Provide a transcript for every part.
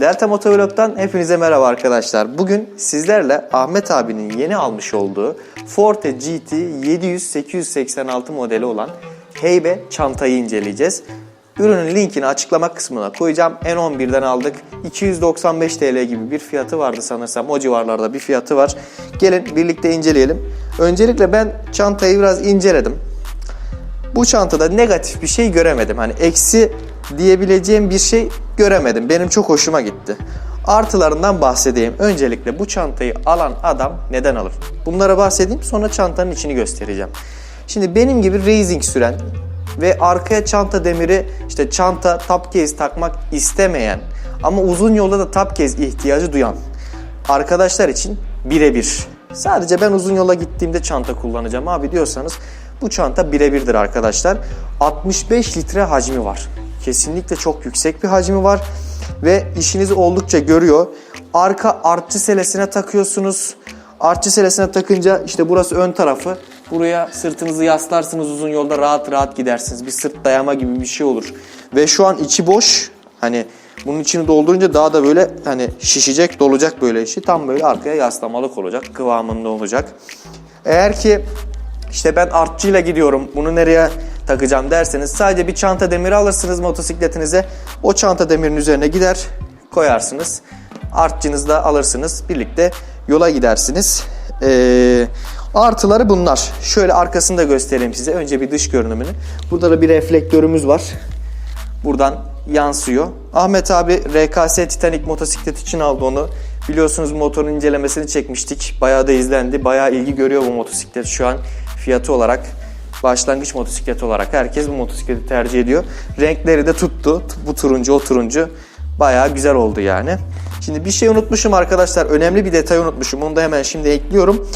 Delta Motovlog'dan hepinize merhaba arkadaşlar. Bugün sizlerle Ahmet abinin yeni almış olduğu Forte GT 700-886 modeli olan Heybe çantayı inceleyeceğiz. Ürünün linkini açıklama kısmına koyacağım. N11'den aldık. 295 TL gibi bir fiyatı vardı sanırsam. O civarlarda bir fiyatı var. Gelin birlikte inceleyelim. Öncelikle ben çantayı biraz inceledim. Bu çantada negatif bir şey göremedim. Hani eksi diyebileceğim bir şey göremedim. Benim çok hoşuma gitti. Artılarından bahsedeyim. Öncelikle bu çantayı alan adam neden alır? Bunlara bahsedeyim sonra çantanın içini göstereceğim. Şimdi benim gibi racing süren ve arkaya çanta demiri işte çanta top case takmak istemeyen ama uzun yolda da top case ihtiyacı duyan arkadaşlar için birebir. Sadece ben uzun yola gittiğimde çanta kullanacağım abi diyorsanız bu çanta birebirdir arkadaşlar. 65 litre hacmi var. Kesinlikle çok yüksek bir hacmi var ve işinizi oldukça görüyor. Arka artçı selesine takıyorsunuz. Artçı selesine takınca işte burası ön tarafı. Buraya sırtınızı yaslarsınız uzun yolda rahat rahat gidersiniz. Bir sırt dayama gibi bir şey olur. Ve şu an içi boş. Hani bunun içini doldurunca daha da böyle hani şişecek, dolacak böyle işi. Tam böyle arkaya yaslamalık olacak, kıvamında olacak. Eğer ki işte ben artçıyla gidiyorum, bunu nereye takacağım derseniz sadece bir çanta demiri alırsınız motosikletinize. O çanta demirin üzerine gider, koyarsınız. Artçınızı da alırsınız. Birlikte yola gidersiniz. Ee, artıları bunlar. Şöyle arkasını da göstereyim size. Önce bir dış görünümünü. Burada da bir reflektörümüz var. Buradan yansıyor. Ahmet abi RKS Titanic motosiklet için aldı onu. Biliyorsunuz motorun incelemesini çekmiştik. Bayağı da izlendi. Bayağı ilgi görüyor bu motosiklet şu an fiyatı olarak. Başlangıç motosiklet olarak herkes bu motosikleti tercih ediyor. Renkleri de tuttu. Bu turuncu o turuncu. Bayağı güzel oldu yani. Şimdi bir şey unutmuşum arkadaşlar. Önemli bir detay unutmuşum. Onu da hemen şimdi ekliyorum.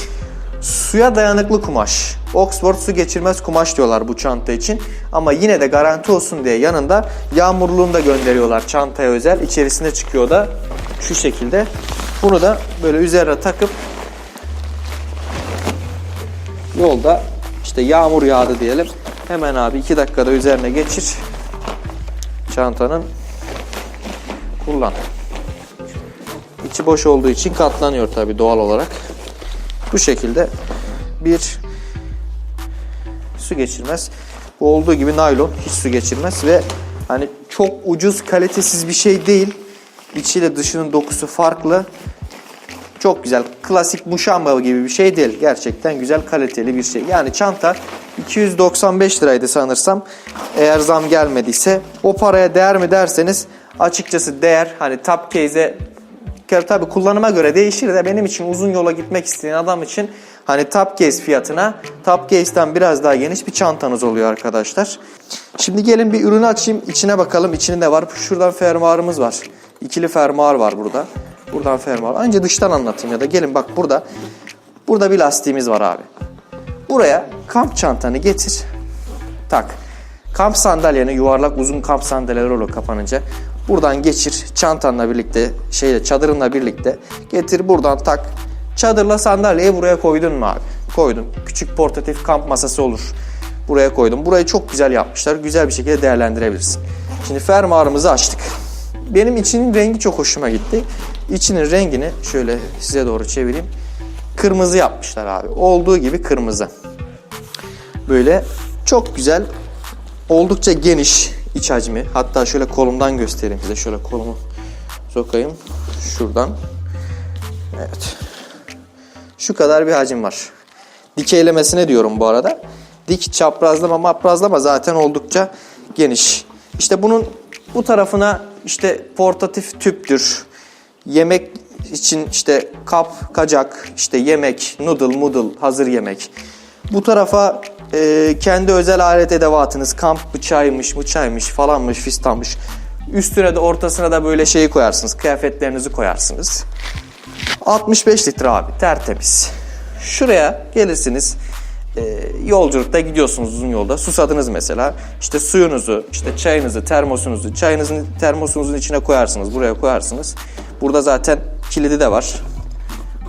Suya dayanıklı kumaş. Oxford su geçirmez kumaş diyorlar bu çanta için. Ama yine de garanti olsun diye yanında yağmurluğunu da gönderiyorlar çantaya özel. İçerisinde çıkıyor da şu şekilde. Bunu da böyle üzerine takıp yolda işte yağmur yağdı diyelim. Hemen abi 2 dakikada üzerine geçir. Çantanın kullan. İçi boş olduğu için katlanıyor tabi doğal olarak. Bu şekilde bir su geçirmez. Bu olduğu gibi naylon hiç su geçirmez ve hani çok ucuz kalitesiz bir şey değil. İçiyle dışının dokusu farklı. Çok güzel. Klasik muşamba gibi bir şey değil. Gerçekten güzel kaliteli bir şey. Yani çanta 295 liraydı sanırsam. Eğer zam gelmediyse o paraya değer mi derseniz açıkçası değer. Hani top case'e tabi kullanıma göre değişir de benim için uzun yola gitmek isteyen adam için hani top case fiyatına top case'ten biraz daha geniş bir çantanız oluyor arkadaşlar. Şimdi gelin bir ürünü açayım içine bakalım içinde ne var. Şuradan fermuarımız var. İkili fermuar var burada. Buradan fermuar. Önce dıştan anlatayım ya da gelin bak burada. Burada bir lastiğimiz var abi. Buraya kamp çantanı getir. Tak. Kamp sandalyeni yuvarlak uzun kamp sandalyeleri olur kapanınca. Buradan geçir çantanla birlikte şeyle çadırınla birlikte getir buradan tak. Çadırla sandalyeyi buraya koydun mu abi? Koydun. Küçük portatif kamp masası olur. Buraya koydum. Burayı çok güzel yapmışlar. Güzel bir şekilde değerlendirebilirsin. Şimdi fermuarımızı açtık. Benim içinin rengi çok hoşuma gitti. İçinin rengini şöyle size doğru çevireyim. Kırmızı yapmışlar abi. Olduğu gibi kırmızı. Böyle çok güzel. Oldukça geniş iç hacmi. Hatta şöyle kolumdan göstereyim size. Şöyle kolumu sokayım. Şuradan. Evet. Şu kadar bir hacim var. Dikeylemesine diyorum bu arada. Dik çaprazlama maprazlama zaten oldukça geniş. İşte bunun bu tarafına işte portatif tüptür. Yemek için işte kap, kacak, işte yemek, noodle, moodle, hazır yemek. Bu tarafa e, kendi özel alet edevatınız, kamp bıçağıymış, bıçağıymış falanmış, fistanmış. Üstüne de ortasına da böyle şeyi koyarsınız, kıyafetlerinizi koyarsınız. 65 litre abi, tertemiz. Şuraya gelirsiniz, e, yolculukta gidiyorsunuz uzun yolda, susadınız mesela. İşte suyunuzu, işte çayınızı, termosunuzu, çayınızın termosunuzun içine koyarsınız, buraya koyarsınız. Burada zaten kilidi de var.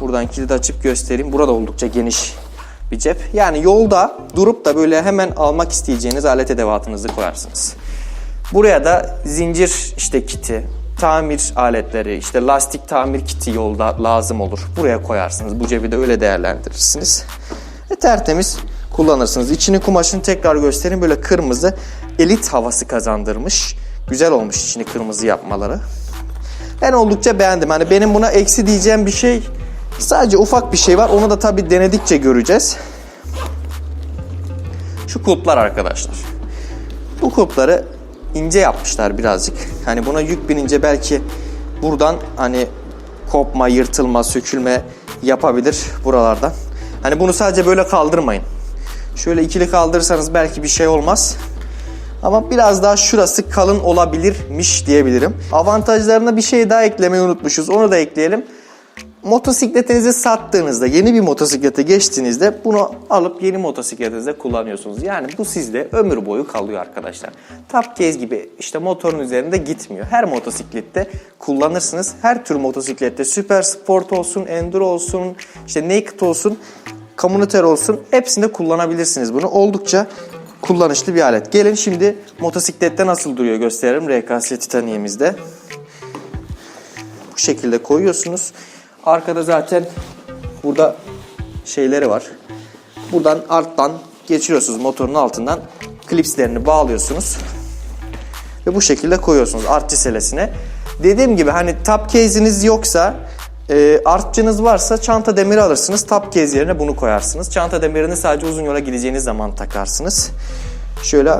Buradan kilidi açıp göstereyim. Burada oldukça geniş bir cep. Yani yolda durup da böyle hemen almak isteyeceğiniz alet edevatınızı koyarsınız. Buraya da zincir işte kiti, tamir aletleri, işte lastik tamir kiti yolda lazım olur. Buraya koyarsınız. Bu cebi de öyle değerlendirirsiniz. Ve tertemiz kullanırsınız. İçini kumaşını tekrar göstereyim. Böyle kırmızı elit havası kazandırmış. Güzel olmuş içini kırmızı yapmaları. Ben oldukça beğendim. Hani benim buna eksi diyeceğim bir şey sadece ufak bir şey var. Onu da tabii denedikçe göreceğiz. Şu kulplar arkadaşlar. Bu kulpları ince yapmışlar birazcık. Hani buna yük binince belki buradan hani kopma, yırtılma, sökülme yapabilir buralardan. Hani bunu sadece böyle kaldırmayın. Şöyle ikili kaldırırsanız belki bir şey olmaz. Ama biraz daha şurası kalın olabilirmiş diyebilirim. Avantajlarına bir şey daha eklemeyi unutmuşuz. Onu da ekleyelim. Motosikletinizi sattığınızda, yeni bir motosiklete geçtiğinizde bunu alıp yeni motosikletinizde kullanıyorsunuz. Yani bu sizde ömür boyu kalıyor arkadaşlar. Top case gibi işte motorun üzerinde gitmiyor. Her motosiklette kullanırsınız. Her tür motosiklette süper sport olsun, enduro olsun, işte naked olsun, commuter olsun hepsinde kullanabilirsiniz bunu. Oldukça kullanışlı bir alet. Gelin şimdi motosiklette nasıl duruyor gösterelim RKS Titanium'imizde. Bu şekilde koyuyorsunuz. Arkada zaten burada şeyleri var. Buradan alttan geçiriyorsunuz motorun altından. Klipslerini bağlıyorsunuz. Ve bu şekilde koyuyorsunuz art. Dediğim gibi hani top case'iniz yoksa e, artçınız varsa çanta demiri alırsınız. Top case yerine bunu koyarsınız. Çanta demirini sadece uzun yola gideceğiniz zaman takarsınız. Şöyle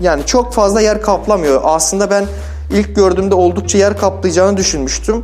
yani çok fazla yer kaplamıyor. Aslında ben ilk gördüğümde oldukça yer kaplayacağını düşünmüştüm.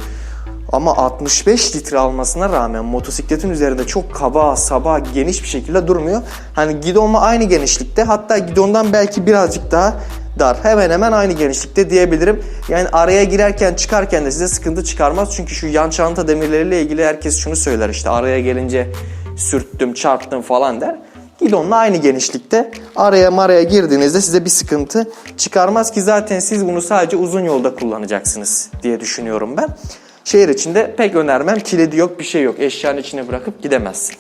Ama 65 litre almasına rağmen motosikletin üzerinde çok kaba, saba, geniş bir şekilde durmuyor. Hani gidonla aynı genişlikte hatta gidondan belki birazcık daha dar. Hemen hemen aynı genişlikte diyebilirim. Yani araya girerken çıkarken de size sıkıntı çıkarmaz. Çünkü şu yan çanta demirleriyle ilgili herkes şunu söyler işte araya gelince sürttüm, çarptım falan der. Gidonla aynı genişlikte araya maraya girdiğinizde size bir sıkıntı çıkarmaz ki zaten siz bunu sadece uzun yolda kullanacaksınız diye düşünüyorum ben. Şehir içinde pek önermem. Kilidi yok, bir şey yok. Eşyanın içine bırakıp gidemezsin.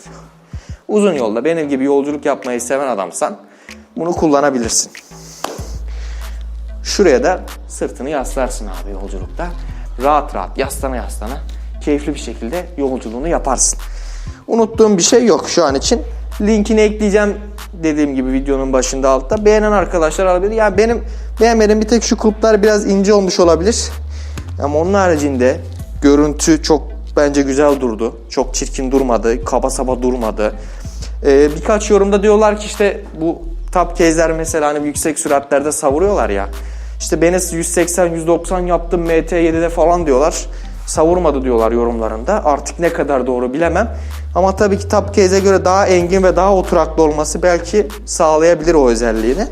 Uzun yolda benim gibi yolculuk yapmayı seven adamsan bunu kullanabilirsin. Şuraya da sırtını yaslarsın abi yolculukta. Rahat rahat yaslana yaslana keyifli bir şekilde yolculuğunu yaparsın. Unuttuğum bir şey yok şu an için. Linkini ekleyeceğim dediğim gibi videonun başında altta. Beğenen arkadaşlar alabilir. Yani benim beğenmediğim bir tek şu kulplar biraz ince olmuş olabilir. Ama onun haricinde görüntü çok bence güzel durdu. Çok çirkin durmadı. Kaba saba durmadı. Ee, birkaç yorumda diyorlar ki işte bu top case'ler mesela hani yüksek süratlerde savuruyorlar ya. İşte beni 180-190 yaptım MT7'de falan diyorlar. Savurmadı diyorlar yorumlarında. Artık ne kadar doğru bilemem. Ama tabii ki top case'e göre daha engin ve daha oturaklı olması belki sağlayabilir o özelliğini.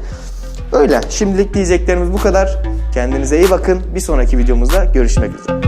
Öyle. Şimdilik diyeceklerimiz bu kadar. Kendinize iyi bakın. Bir sonraki videomuzda görüşmek üzere.